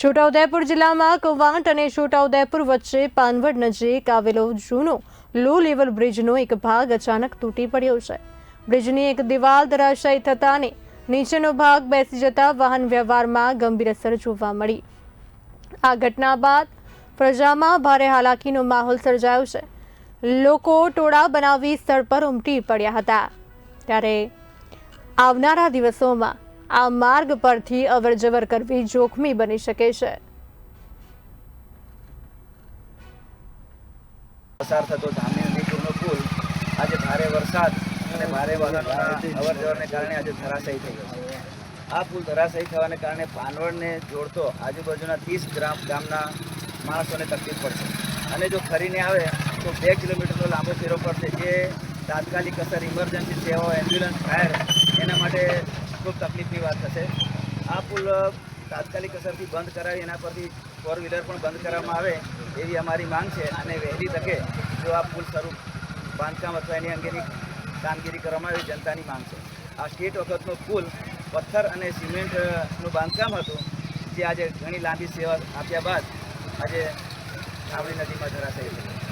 છોટાઉદેપુર જિલ્લામાં કવાંટ અને છોટાઉદેપુર વચ્ચે પાનવડ નજીક આવેલો જૂનો લો લેવલ બ્રિજનો એક ભાગ અચાનક તૂટી પડ્યો છે. બ્રિજની એક દિવાલ ધરાશાયી થતાને નીચેનો ભાગ બેસી જતા વાહન વ્યવહારમાં ગંભીર અસર જોવા મળી. આ ઘટના બાદ પ્રજામાં ભારે હાલાકીનો માહોલ સર્જાયો છે. લોકો ટોળા બનાવી સ્થળ પર ઉમટી પડ્યા હતા. ત્યારે આવનારા દિવસોમાં આ માર્ગ પરથી અવરજવર કરવી જોખમી બની શકે છે. પસાર થતો ધામણી નદીપુરનો પુલ આજે ભારે વરસાદ અને ભારે વાદળોના અવર જવરને કારણે આજે ધરાશાયી થઈ ગયો છે. આ પુલ ધરાશાયી થવાને કારણે પાનવડને જોડતો આજુબાજુના ત્રીસ ગ્રામ ગામના માણસોને તકલીફ પડશે. અને જો ફરીને આવે તો બે કિલોમીટરનો લાંબો ફેરો પડશે. જે તાત્કાલિક અસર ઇમરજન્સી સેવાઓ એમ્બ્યુલન્સ ફાયર એના માટે ખૂબ તકલીફની વાત થશે. આ પુલ તાત્કાલિક અસરથી બંધ કરાવી એના પરથી ફોર વ્હીલર પણ બંધ કરવામાં આવે એવી અમારી માંગ છે અને વહેલી તકે જો આ પુલ સ્વરૂપ બાંધકામ અથવા એની અંગેની કામગીરી કરવામાં આવે, જનતાની માંગ છે. આ સ્ટેટ વખતનો પુલ પથ્થર અને સિમેન્ટનું બાંધકામ હતું, જે આજે ઘણી લાંબી સેવા આપ્યા બાદ આજે ધાવડી નદીમાં ધરાશાયી થયું